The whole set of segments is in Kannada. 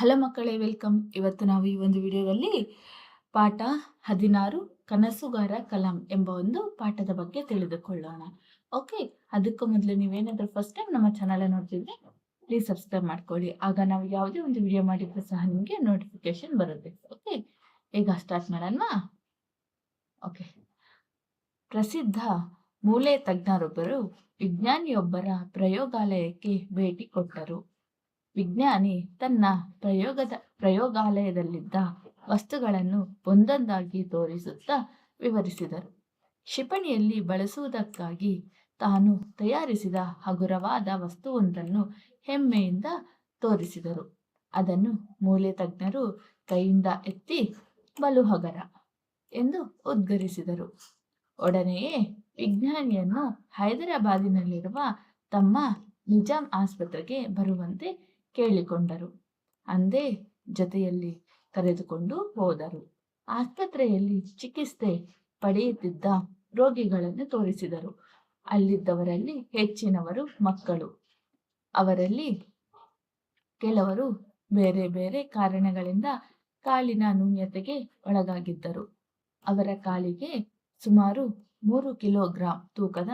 ಹಲೋ ಮಕ್ಕಳೇ, ವೆಲ್ಕಮ್. ಇವತ್ತು ನಾವು ಈ ಒಂದು ವಿಡಿಯೋದಲ್ಲಿ ಪಾಠ ಹದಿನಾರು ಕನಸುಗಾರ ಕಲಾಂ ಎಂಬ ಒಂದು ಪಾಠದ ಬಗ್ಗೆ ತಿಳಿದುಕೊಳ್ಳೋಣ. ಓಕೆ, ಅದಕ್ಕೂ ಮೊದಲು ನೀವೇನಾದರೂ ಫಸ್ಟ್ ಟೈಮ್ ನಮ್ಮ ಚಾನಲ್ ನೋಡ್ತಿದ್ರೆ ಪ್ಲೀಸ್ ಸಬ್ಸ್ಕ್ರೈಬ್ ಮಾಡ್ಕೊಳ್ಳಿ. ಆಗ ನಾವು ಯಾವುದೇ ಒಂದು ವಿಡಿಯೋ ಮಾಡಿದ್ರು ಸಹ ನಿಮಗೆ ನೋಟಿಫಿಕೇಶನ್ ಬರುತ್ತೆ. ಓಕೆ, ಈಗ ಸ್ಟಾರ್ಟ್ ಮಾಡೋಣ ಓಕೆ. ಪ್ರಸಿದ್ಧ ಮೂಲೆ ತಜ್ಞರೊಬ್ಬರು ವಿಜ್ಞಾನಿಯೊಬ್ಬರ ಪ್ರಯೋಗಾಲಯಕ್ಕೆ ಭೇಟಿ ಕೊಟ್ಟರು. ವಿಜ್ಞಾನಿ ತನ್ನ ಪ್ರಯೋಗದ ಪ್ರಯೋಗಾಲಯದಲ್ಲಿದ್ದ ವಸ್ತುಗಳನ್ನು ಒಂದೊಂದಾಗಿ ತೋರಿಸುತ್ತಾ ವಿವರಿಸಿದರು. ಕ್ಷಿಪಣಿಯಲ್ಲಿ ಬಳಸುವುದಕ್ಕಾಗಿ ತಾನು ತಯಾರಿಸಿದ ಹಗುರವಾದ ವಸ್ತುವೊಂದನ್ನು ಹೆಮ್ಮೆಯಿಂದ ತೋರಿಸಿದರು. ಅದನ್ನು ಮೂಲೆ ತಜ್ಞರು ಕೈಯಿಂದ ಎತ್ತಿ ಬಲು ಹಗರ ಎಂದು ಉದ್ಗರಿಸಿದರು. ಒಡನೆಯೇ ವಿಜ್ಞಾನಿಯನ್ನು ಹೈದರಾಬಾದಿನಲ್ಲಿರುವ ತಮ್ಮ ನಿಜಾಂ ಆಸ್ಪತ್ರೆಗೆ ಬರುವಂತೆ ಕೇಳಿಕೊಂಡರು. ಅಂದೇ ಜೊತೆಯಲ್ಲಿ ಕರೆದುಕೊಂಡು ಹೋದರು. ಆಸ್ಪತ್ರೆಯಲ್ಲಿ ಚಿಕಿತ್ಸೆ ಪಡೆಯುತ್ತಿದ್ದ ರೋಗಿಗಳನ್ನು ತೋರಿಸಿದರು. ಅಲ್ಲಿದ್ದವರಲ್ಲಿ ಹೆಚ್ಚಿನವರು ಮಕ್ಕಳು. ಅವರಲ್ಲಿ ಕೆಲವರು ಬೇರೆ ಬೇರೆ ಕಾರಣಗಳಿಂದ ಕಾಲಿನ ನ್ಯೂನ್ಯತೆಗೆ ಒಳಗಾಗಿದ್ದರು. ಅವರ ಕಾಲಿಗೆ ಸುಮಾರು ಮೂರು ಕಿಲೋಗ್ರಾಂ ತೂಕದ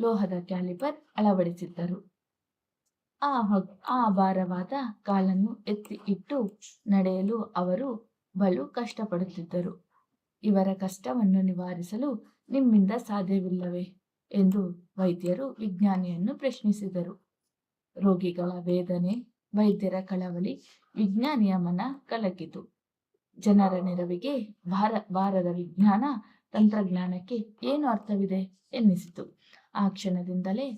ಲೋಹದ ಕ್ಯಾಲಿಪರ್ ಅಳವಡಿಸಿದ್ದರು. ಆ ಆ ಭಾರವಾದ ಕಾಲನ್ನು ಎತ್ತಿ ಇಟ್ಟು ನಡೆಯಲು ಅವರು ಬಲು ಕಷ್ಟಪಡುತ್ತಿದ್ದರು. ಇವರ ಕಷ್ಟವನ್ನು ನಿವಾರಿಸಲು ನಿಮ್ಮಿಂದ ಸಾಧ್ಯವಿಲ್ಲವೇ ಎಂದು ವೈದ್ಯರು ವಿಜ್ಞಾನಿಯನ್ನು ಪ್ರಶ್ನಿಸಿದರು. ರೋಗಿಗಳ ವೇದನೆ ವೈದ್ಯರ ಕಳವಳಿ ವಿಜ್ಞಾನಿಯ ಮನ ಕಲಕಿತು. ಜನರ ನೆರವಿಗೆ ಭಾರ, ಭಾರದ ವಿಜ್ಞಾನ ತಂತ್ರಜ್ಞಾನಕ್ಕೆ ಏನು ಅರ್ಥವಿದೆ ಎನ್ನಿಸಿತು. ಆ ಕ್ಷಣದಿಂದಲೇ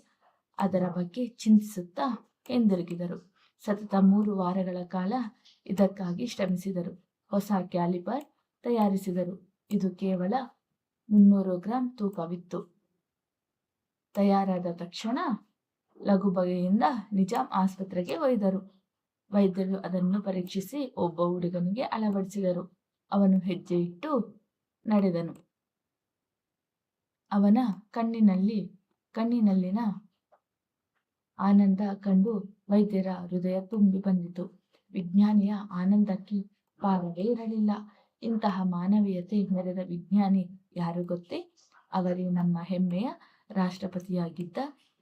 ಅದರ ಬಗ್ಗೆ ಚಿಂತಿಸುತ್ತಾ ಹಿಂದಿರುಗಿದರು. ಸತತ ಮೂರು ವಾರಗಳ ಕಾಲ ಇದಕ್ಕಾಗಿ ಶ್ರಮಿಸಿದರು. ಹೊಸ ಕ್ಯಾಲಿಪರ್ ತಯಾರಿಸಿದರು. ಇದು ಕೇವಲ ಮುನ್ನೂರು ಗ್ರಾಂ ತೂಕವಿತ್ತು. ತಯಾರಾದ ತಕ್ಷಣ ಲಘು ಬಗೆಯಿಂದ ನಿಜಾಂ ಆಸ್ಪತ್ರೆಗೆ ಒಯ್ದರು. ವೈದ್ಯರು ಅದನ್ನು ಪರೀಕ್ಷಿಸಿ ಒಬ್ಬ ಹುಡುಗನಿಗೆ ಅಳವಡಿಸಿದರು. ಅವನು ಹೆಜ್ಜೆ ಇಟ್ಟು ನಡೆದನು. ಅವನ ಕಣ್ಣಿನಲ್ಲಿ, ಕಣ್ಣಿನಲ್ಲಿನ ಆನಂದ ಕಂಡು ವೈದ್ಯರ ಹೃದಯ ತುಂಬಿ ಬಂದಿತು. ವಿಜ್ಞಾನಿಯ ಆನಂದಕ್ಕೆ ಪಾರವೇ ಇರಲಿಲ್ಲ. ಇಂತಹ ಮಾನವೀಯತೆ ಮೆರೆದ ವಿಜ್ಞಾನಿ ಯಾರು ಗೊತ್ತೇ? ಅವರೇ ನಮ್ಮ ಹೆಮ್ಮೆಯ ರಾಷ್ಟ್ರಪತಿಯಾಗಿದ್ದ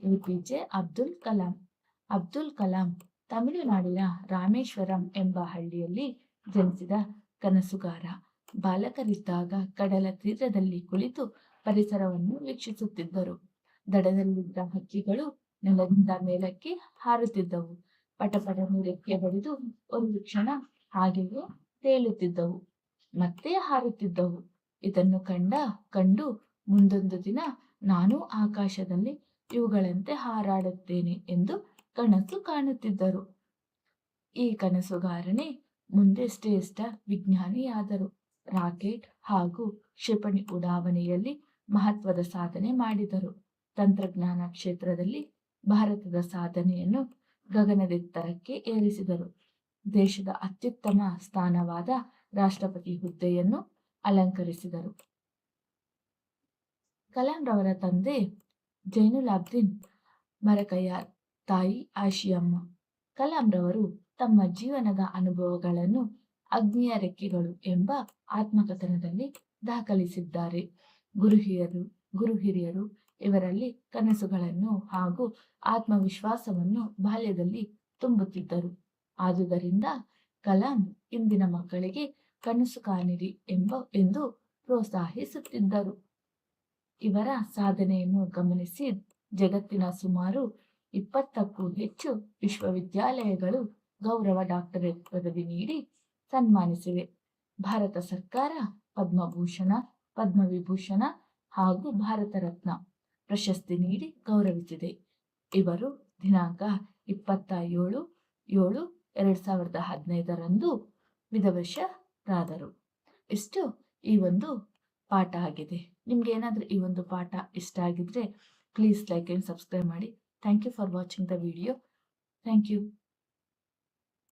A. P. J. Abdul Kalam. Abdul Kalam ತಮಿಳುನಾಡಿನ ರಾಮೇಶ್ವರಂ ಎಂಬ ಹಳ್ಳಿಯಲ್ಲಿ ಜನಿಸಿದ ಕನಸುಗಾರ. ಬಾಲಕರಿದ್ದಾಗ ಕಡಲ ತೀರದಲ್ಲಿ ಕುಳಿತು ಪರಿಸರವನ್ನು ವೀಕ್ಷಿಸುತ್ತಿದ್ದರು. ದಡದಲ್ಲಿದ್ದ ಹಕ್ಕಿಗಳು ನೆಲದಿಂದ ಮೇಲಕ್ಕೆ ಹಾರುತ್ತಿದ್ದವು. ಪಟಪಟ ರೆಕ್ಕೆ ಬಡಿದು ಒಂದು ಕ್ಷಣ ಹಾಗೆಯೇ ತೇಲುತ್ತಿದ್ದವು. ಮತ್ತೆ ಹಾರುತ್ತಿದ್ದವು. ಇದನ್ನು ಕಂಡ, ಕಂಡು ಮುಂದೊಂದು ದಿನ ನಾನು ಆಕಾಶದಲ್ಲಿ ಇವುಗಳಂತೆ ಹಾರಾಡುತ್ತೇನೆ ಎಂದು ಕನಸು ಕಾಣುತ್ತಿದ್ದರು. ಈ ಕನಸುಗಾರನೇ ಮುಂದೆ ಶ್ರೇಷ್ಠ ವಿಜ್ಞಾನಿಯಾದರು. ರಾಕೆಟ್ ಹಾಗೂ ಕ್ಷಿಪಣಿ ಉಡಾವಣೆಯಲ್ಲಿ ಮಹತ್ವದ ಸಾಧನೆ ಮಾಡಿದರು. ತಂತ್ರಜ್ಞಾನ ಕ್ಷೇತ್ರದಲ್ಲಿ ಭಾರತದ ಸಾಧನೆಯನ್ನು ಗಗನದೆತ್ತರಕ್ಕೆ ಏರಿಸಿದರು. ದೇಶದ ಅತ್ಯುತ್ತಮ ಸ್ಥಾನವಾದ ರಾಷ್ಟ್ರಪತಿ ಹುದ್ದೆಯನ್ನು ಅಲಂಕರಿಸಿದರು. ಕಲಾಂ ರವರ ತಂದೆ ಜೈನುಲಾಬ್ದಿನ್ ಮರಕಯ್ಯಾರ್ ತಾಯಿ ಆಶಿಯಮ್ಮ. ಕಲಾಂ ರವರು ತಮ್ಮ ಜೀವನದ ಅನುಭವಗಳನ್ನು ಅಗ್ನಿಯ ರೆಕ್ಕೆಗಳು ಎಂಬ ಆತ್ಮಕಥನದಲ್ಲಿ ದಾಖಲಿಸಿದ್ದಾರೆ. ಗುರು ಗುರುಹಿರಿಯರು ಗುರು ಹಿರಿಯರು ಇವರಲ್ಲಿ ಕನಸುಗಳನ್ನು ಹಾಗೂ ಆತ್ಮವಿಶ್ವಾಸವನ್ನು ಬಾಲ್ಯದಲ್ಲಿ ತುಂಬುತ್ತಿದ್ದರು. ಆದುದರಿಂದ ಕಲಾಂ ಇಂದಿನ ಮಕ್ಕಳಿಗೆ ಕನಸು ಕಾಣಿರಿ ಎಂಬ ಎಂದು ಪ್ರೋತ್ಸಾಹಿಸುತ್ತಿದ್ದರು. ಇವರ ಸಾಧನೆಯನ್ನು ಗಮನಿಸಿ ಜಗತ್ತಿನ ಸುಮಾರು ಇಪ್ಪತ್ತಕ್ಕೂ ಹೆಚ್ಚು ವಿಶ್ವವಿದ್ಯಾಲಯಗಳು ಗೌರವ ಡಾಕ್ಟರೇಟ್ ಪದವಿ ನೀಡಿ ಸನ್ಮಾನಿಸಿವೆ. ಭಾರತ ಸರ್ಕಾರ, ಪದ್ಮಭೂಷಣ, ಪದ್ಮವಿಭೂಷಣ ಹಾಗೂ ಭಾರತ ರತ್ನ. ಪ್ರಶಸ್ತಿ ನೀಡಿ ಗೌರವಿಸಿದೆ. ಇವರು ದಿನಾಂಕ ಇಪ್ಪತ್ತ ಏಳು ಏಳು ಎರಡ್ ಸಾವಿರದ ಹದಿನೈದರಂದು ವಿಧವಶರಾದರು ಇಷ್ಟು ಈ ಒಂದು ಪಾಠ ಆಗಿದೆ. ನಿಮ್ಗೆ ಏನಾದರೂ ಈ ಒಂದು ಪಾಠ ಇಷ್ಟ ಆಗಿದ್ರೆ ಪ್ಲೀಸ್ ಲೈಕ್ ಆ್ಯಂಡ್ ಸಬ್ಸ್ಕ್ರೈಬ್ ಮಾಡಿ. Thank you for watching the video thank you